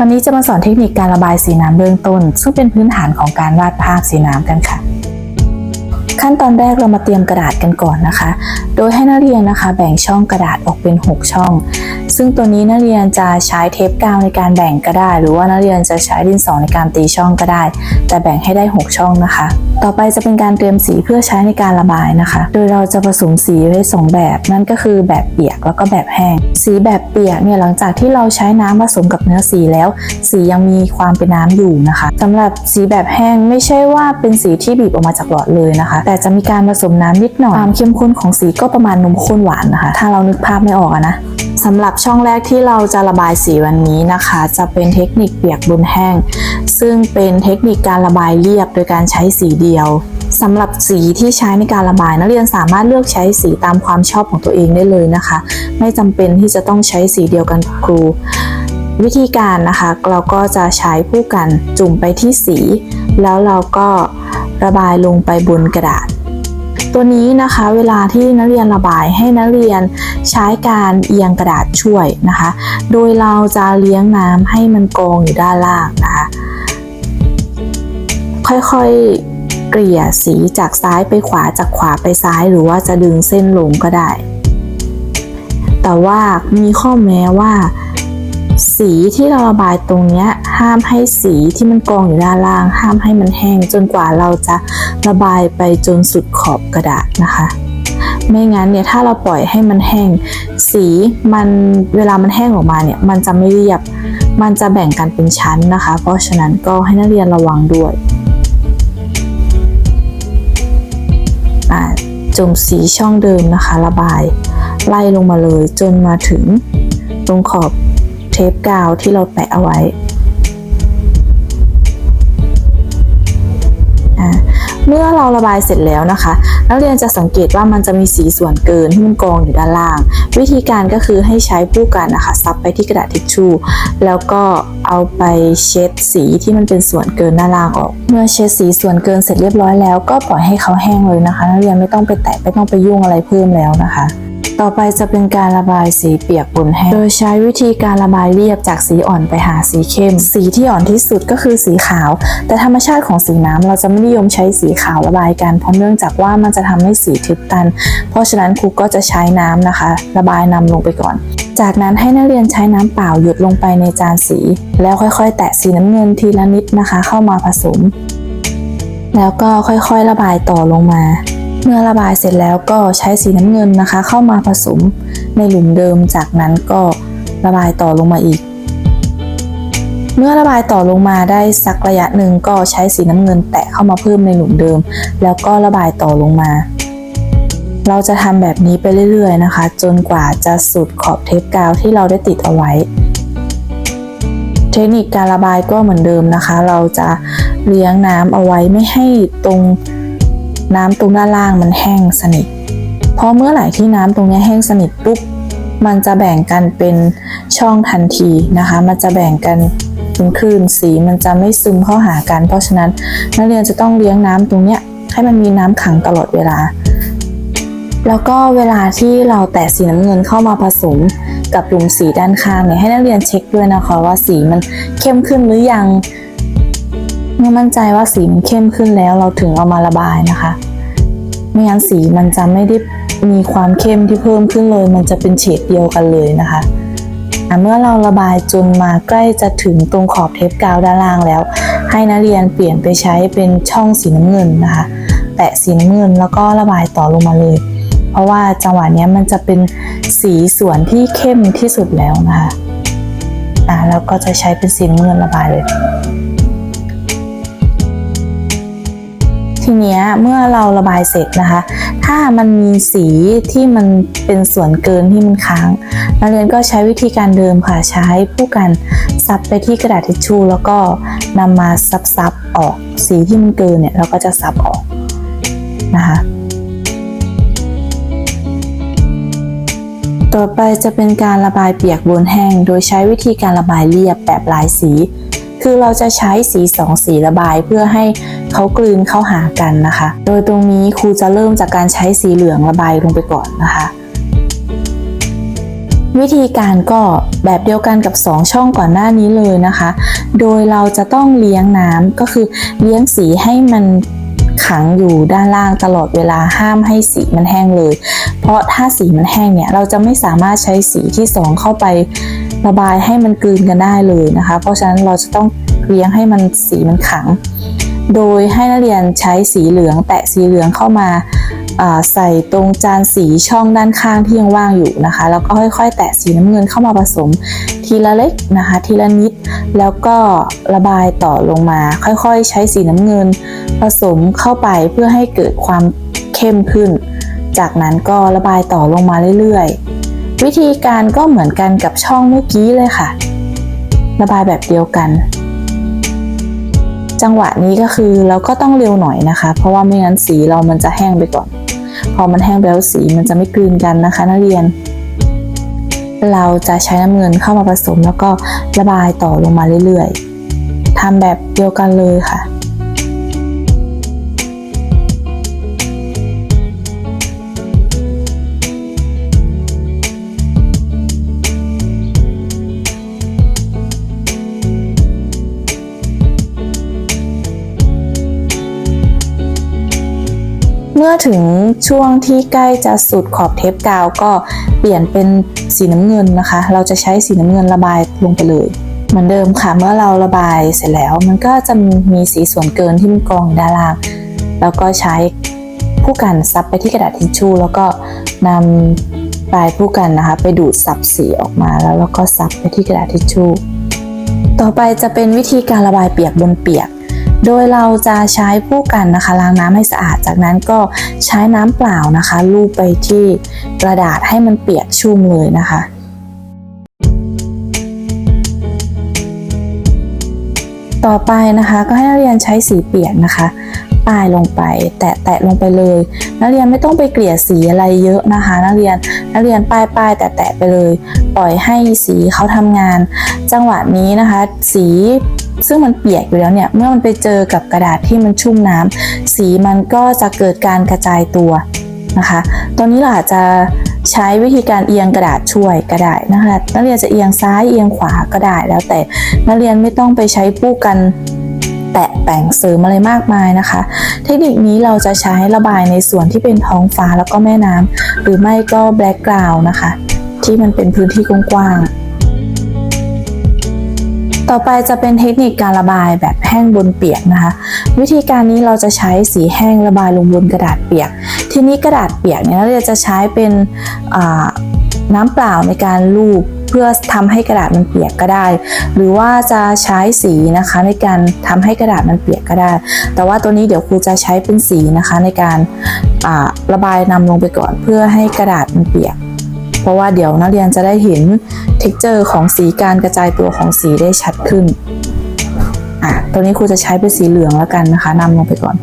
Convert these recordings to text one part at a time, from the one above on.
วันนี้จะมาสอนเทคนิคการระบายสีน้ำเบื้องต้น ซึ่งเป็นพื้นฐานของการวาดภาพสีน้ำกันค่ะ ขั้นตอนแรกเรามาเตรียมกระดาษกันก่อนนะคะ โดยให้นักเรียนนะคะ แบ่งช่องกระดาษออกเป็น 6 ช่อง ซึ่งตัวนี้นักเรียนจะใช้เทปกาวในการแบ่งก็ได้ หรือว่านักเรียนจะใช้ดินสอในการตีช่องก็ได้ แต่แบ่งให้ได้ 6 ช่องนะคะ ต่อไปจะเป็นการเตรียมสีเพื่อใช้ในการระบายนะคะ โดยเราจะผสมสีไว้สองแบบ นั่นก็คือแบบเปียกแล้วก็แบบแห้ง สีแบบเปียกเนี่ยหลังจากที่เราใช้น้ำผสมกับเนื้อสีแล้ว สียังมีความเป็นน้ำอยู่นะคะสำหรับสีแบบแห้งไม่ใช่ว่าเป็นสีที่บีบออกมาจากหลอดเลยนะคะแต่จะมีการผสมน้ำนิดหน่อยความเข้มข้นของสีก็ประมาณนมข้นหวานนะคะ ถ้าเรานึกภาพไม่ออกนะสำหรับช่องแรกที่เราจะระบายสีวันนี้นะคะ จะเป็นเทคนิคเปียกบนแห้ง ซึ่งเป็นเทคนิคการระบายเรียบโดยการใช้สีเดียวสำหรับสีที่ใช้ในการระบายนักเรียนสามารถเลือกใช้สีตามความชอบของตัวเองได้เลยนะคะ ไม่จำเป็นที่จะต้องใช้สีเดียวกันครู วิธีการนะคะ เราก็จะใช้ผู้กันจุ่มไปที่สี แล้วเราก็ ระบายลงไปบนกระดาษ ตัวนี้นะคะเวลาที่นักเรียนระบายให้นักเรียนใช้การเอียงกระดาษช่วยนะคะ โดยเราจะเลี้ยงน้ำให้มันกองอยู่ด้านล่างนะคะค่อยๆ เกลี่ยสีจากซ้ายไปขวาจากขวาไปซ้ายหรือว่าจะดึงเส้นลงก็ได้ แต่ว่ามีข้อแม้ว่า สีที่เราระบายตรงนี้ห้ามให้สีที่มันกองอยู่ด้านล่าง ห้ามให้มันแห้งจนกว่าเราจะระบายไปจนสุดขอบกระดาษนะคะ ไม่งั้นเนี่ยถ้าเราปล่อยให้มันแห้ง สีมันเวลามันแห้งออกมาเนี่ยมันจะไม่เรียบ มันจะแบ่งกันเป็นชั้นนะคะ เพราะฉะนั้นก็ให้นักเรียนระวังด้วยจุ่มสีช่องเดิมนะคะ ระบาย ไล่ลงมาเลยจนมาถึงตรงขอบ ทปกาวที่เราแปะเอาไว้ เมื่อเราระบายเสร็จแล้วนะคะ นักเรียนจะสังเกตว่ามันจะมีสีส่วนเกินที่มันกองอยู่ด้านล่าง วิธีการก็คือให้ใช้ผู้กันนะคะซับไปที่กระดาษทิชชู่แล้วก็เอาไปเช็ดสีที่มันเป็นส่วนเกินด้านล่างออก เมื่อเช็ดสีส่วนเกินเสร็จเรียบร้อยแล้วก็ปล่อยให้เขาแห้งเลยนะคะ นักเรียนไม่ต้องไปแตะไม่ต้องไปยุ่งอะไรเพิ่มแล้วนะคะ ต่อไปจะเป็นการระบายสีเปียกบนแห้ง โดยใช้วิธีการระบายเรียบจากสีอ่อนไปหาสีเข้ม สีที่อ่อนที่สุดก็คือสีขาว แต่ธรรมชาติของสีน้ำเราจะไม่นิยมใช้สีขาวระบายกัน เพราะเนื่องจากว่ามันจะทำให้สีทึบตัน เพราะฉะนั้นครูก็จะใช้น้ำนะคะ ระบายนำลงไปก่อน จากนั้นให้นักเรียนใช้น้ำเปล่าหยดลงไปในจานสี แล้วค่อยๆ แตะสีน้ำเงินทีละนิดนะคะ เข้ามาผสม แล้วก็ค่อยๆ ระบายต่อลงมา เมื่อระบายเสร็จแล้วก็ใช้สีน้ำเงินนะคะ เข้ามาผสมในหลุมเดิม จากนั้นก็ระบายต่อลงมาอีก เมื่อระบายต่อลงมาได้สักระยะหนึ่งก็ใช้สีน้ำเงินแตะเข้ามาเพิ่มในหลุมเดิม แล้วก็ระบายต่อลงมา เราจะทำแบบนี้ไปเรื่อยๆนะคะ จนกว่าจะสุดขอบเทปกาวที่เราได้ติดเอาไว้ เทคนิคการระบายก็เหมือนเดิมนะคะ เราจะเลี้ยงน้ำเอาไว้ไม่ให้ตรง น้ำตรงด้านล่างมันแห้งสนิทเพราะเมื่อไหร่ที่น้ำตรงนี้แห้งสนิทปุ๊บมันจะแบ่งกันเป็นช่องทันทีนะคะ มันจะแบ่งกันเป็นคลื่นสีมันจะไม่ซึมเข้าหากัน เพราะฉะนั้นนักเรียนจะต้องเลี้ยงน้ำตรงเนี้ยให้มันมีน้ำขังตลอดเวลา แล้วก็เวลาที่เราแตะสีน้ำเงินเข้ามาผสมกับหลุมสีด้านข้างเนี่ยให้นักเรียนเช็คด้วยนะคะว่าสีมันเข้มขึ้นหรือยัง เมื่อมั่นใจว่าสีมันเข้มขึ้นแล้วเราถึงเอามาระบายนะคะ ไม่งั้นสีมันจะไม่ได้มีความเข้มที่เพิ่มขึ้นเลย มันจะเป็นเฉดเดียวกันเลยนะคะเมื่อเราระบายจนมาใกล้จะถึงตรงขอบเทปกาวด้านล่างแล้ว ให้นักเรียนเปลี่ยนไปใช้เป็นช่องสีน้ำเงินนะคะ แตะสีน้ำเงินแล้วก็ระบายต่อลงมาเลย เพราะว่าจังหวะนี้มันจะเป็นสีส่วนที่เข้มที่สุดแล้วนะคะอะแล้วก็จะใช้เป็นสีน้ำเงินระบายเลย ทีเนี้ยเมื่อเราระบายเสร็จนะคะ ถ้ามันมีสีที่มันเป็นส่วนเกินที่มันค้าง นักเรียนก็ใช้วิธีการเดิมค่ะใช้ผู้กันซับไปที่กระดาษทิชชู่แล้วก็นำมาซับซับๆออกสีที่มันเกินเนี่ยเราก็จะซับออกนะคะต่อไปจะเป็นการระบายเปียกบนแห้ง โดยใช้วิธีการระบายเรียบแบบลายสี คือเราจะใช้สีสองสีระบายเพื่อให้เขากลืนเข้าหากันนะคะ โดยตรงนี้ครูจะเริ่มจากการใช้สีเหลืองระบายลงไปก่อนนะคะวิธีการก็แบบเดียวกันกับ 2 ช่องก่อนหน้านี้เลยนะคะ โดยเราจะต้องเลี้ยงน้ำก็คือเลี้ยงสีให้มันขังอยู่ด้านล่างตลอดเวลาห้ามให้สีมันแห้งเลย เพราะถ้าสีมันแห้งเนี่ยเราจะไม่สามารถใช้สีที่ 2 เข้าไป ระบายให้มันกลืนกันได้เลยนะคะ เพราะฉะนั้นเราจะต้องเลี้ยงให้มันสีมันขัง โดยให้นักเรียนใช้สีเหลืองแตะสีเหลืองเข้ามาอ่าใส่ตรงจานสีช่องด้านข้างที่ยังว่างอยู่นะคะ แล้วก็ค่อยๆ แตะสีน้ำเงินเข้ามาผสม ทีละเล็กนะคะ ทีละนิดแล้วก็ระบายต่อลงมา ค่อยๆ ใช้สีน้ำเงิน ผสมเข้าไปเพื่อให้เกิดความเข้มขึ้น จากนั้นก็ระบายต่อลงมาเรื่อยๆ วิธีการก็เหมือนกันกับช่องเมื่อกี้เลยค่ะ ระบายแบบเดียวกัน จังหวะนี้ก็คือเราก็ต้องเร็วหน่อยนะคะ เพราะว่าไม่งั้นสีเรามันจะแห้งไปก่อน พอมันแห้งแล้วสีมันจะไม่กลืนกันนะคะ นักเรียน เราจะใช้น้ำเงินเข้ามาผสมแล้วก็ระบายต่อลงมาเรื่อยๆทำแบบเดียวกันเลยค่ะ มื่อถึงช่วงที่ใกล้จะสุดขอบเทปกาวก็เปลี่ยนเป็นสีน้ำเงินนะคะ เราจะใช้สีน้ำเงินระบายลงไปเลยเหมือนเดิมค่ะ เมื่อเราระบายเสร็จแล้ว มันก็จะมีสีส่วนเกินที่มันกองด้านล่าง แล้วก็ใช้ผู้กันซับไปที่กระดาษทิชชู่แล้วก็นำปลายผู้กันนะคะ ไปดูดซับสีออกมาแล้วแล้วก็ซับไปที่กระดาษทิชชู่ต่อไปจะเป็นวิธีการระบายเปียกบนเปียก โดยเราจะใช้ผู้กันนะคะล้างน้ำให้สะอาด จากนั้นก็ใช้น้ำเปล่านะคะลูบไปที่กระดาษให้มันเปียกชุ่มเลยนะคะต่อไปนะคะก็ให้นักเรียนใช้สีเปียกนะคะป้ายลงไป แตะแตะลงไปเลย นักเรียนไม่ต้องไปเกลี่ยสีอะไรเยอะนะคะ นักเรียนนักเรียนป้ายป้ายแตะแตะไปเลย ปล่อยให้สีเขาทำงาน จังหวะนี้นะคะ สี ซึ่งมันเปียกอยู่แล้วเนี่ยเมื่อมันไปเจอกับกระดาษที่มันชุ่มน้ำสีมันก็จะเกิดการกระจายตัวนะคะตอนนี้เราอาจจะใช้วิธีการเอียงกระดาษช่วยก็ได้นะคะนักเรียนจะเอียงซ้ายเอียงขวาก็ได้แล้วแต่นักเรียนไม่ต้องไปใช้ปู้กันแตะแต่งเสริมอะไรมากมายนะคะ เทคนิคนี้เราจะใช้ระบายในส่วนที่เป็นท้องฟ้าแล้วก็แม่น้ำหรือไม่ก็แบล็กกราวน์นะคะ ที่มันเป็นพื้นที่กว้างๆ ต่อไปจะเป็นเทคนิคการระบายแบบแห้งบนเปียกนะคะ วิธีการนี้เราจะใช้สีแห้งระบายลงบนกระดาษเปียก ทีนี้กระดาษเปียกเนี่ยเราจะใช้เป็นน้ำเปล่าในการลูบเพื่อทำให้กระดาษมันเปียกก็ได้ หรือว่าจะใช้สีนะคะในการทำให้กระดาษมันเปียกก็ได้ แต่ว่าตัวนี้เดี๋ยวครูจะใช้เป็นสีนะคะในการาระบายนำลงไปก่อนเพื่อให้กระดาษมันเปียก เพราะว่าเดี๋ยวนักเรียนจะได้เห็น เท็กเจอร์ของสีการกระจายตัวของสีได้ชัดขึ้น อะ ตัวนี้ครูจะใช้เป็นสีเหลืองแล้วกันนะคะนำลงไปก่อน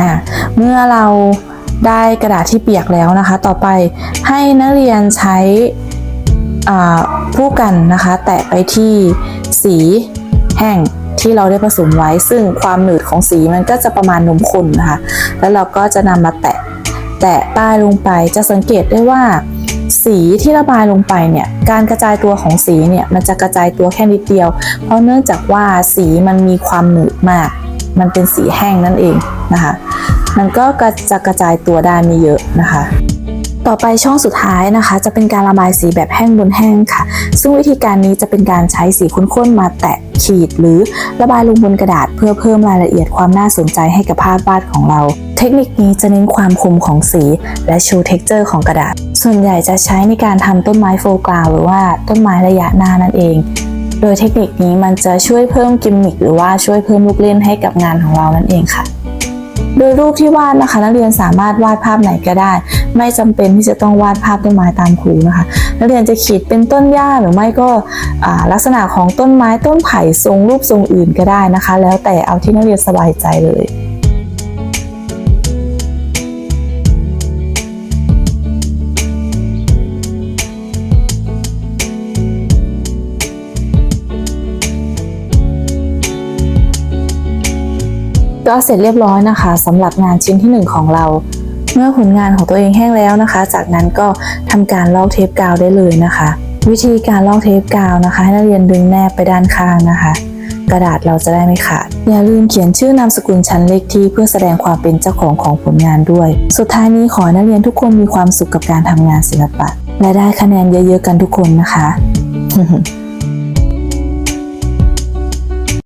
อะ เมื่อเราได้กระดาษที่เปียกแล้วนะคะ ต่อไปให้นักเรียนใช้ผู้กันนะคะ แตะไปที่สีแห้งที่เราได้ผสมไว้ ซึ่งความหนืดของสีมันก็จะประมาณนมข้นนะคะ แล้วเราก็จะนำมาแตะแตะป้ายลงไปจะสังเกตได้ว่า สีที่ระบายลงไปเนี่ยการกระจายตัวของสีเนี่ยมันจะกระจายตัวแค่นิดเดียว เพราะเนื่องจากว่าสีมันมีความหนืดมาก มันเป็นสีแห้งนั่นเองนะคะ มันก็จะกระจายตัวได้ไม่เยอะนะคะ ต่อไปช่องสุดท้ายนะคะ จะเป็นการระบายสีแบบแห้งบนแห้งค่ะ ซึ่งวิธีการนี้จะเป็นการใช้สีข้นๆมาแตะขีดหรือระบายลงบนกระดาษเพื่อเพิ่มรายละเอียดความน่าสนใจให้กับภาพวาดของเรา เทคนิคนี้จะเน้นความคมของสี และโชว์เท็กเจอร์ของกระดาษ ส่วนใหญ่จะใช้ในการทำต้นไม้โฟกราวหรือว่าต้นไม้ระยะหน้านั่นเอง โดยเทคนิคนี้มันจะช่วยเพิ่มกิมมิคหรือว่าช่วยเพิ่มลูกเล่นให้กับงานของเรานั่นเองค่ะโดยรูปที่วาดนะคะนักเรียนสามารถวาดภาพไหนก็ได้ ไม่จำเป็นที่จะต้องวาดภาพต้นไม้ตามครูนะคะ นักเรียนจะขีดเป็นต้นหญ้าหรือไม่ก็ลักษณะของต้นไม้ต้นไผ่ทรงรูปทรงอื่นก็ได้นะคะ แล้วแต่เอาที่นักเรียนสบายใจเลยก็เสร็จเรียบร้อยนะคะสำหรับงานชิ้นที่ 1 ของเรา เมื่อผลงานของตัวเองแห้งแล้วนะคะ จากนั้นก็ทำการลอกเทปกาวได้เลยนะคะ วิธีการลอกเทปกาวนะคะ ให้นักเรียนดึงแนบไปด้านข้างนะคะ กระดาษเราจะได้ไม่ขาด อย่าลืมเขียนชื่อนามสกุลชั้นเลขที่เพื่อแสดงความเป็นเจ้าของของผลงานด้วย สุดท้ายนี้ขอให้นักเรียนทุกคนมีความสุขกับการทำงานศิลปะ และได้คะแนนเยอะๆกันทุกคนนะคะ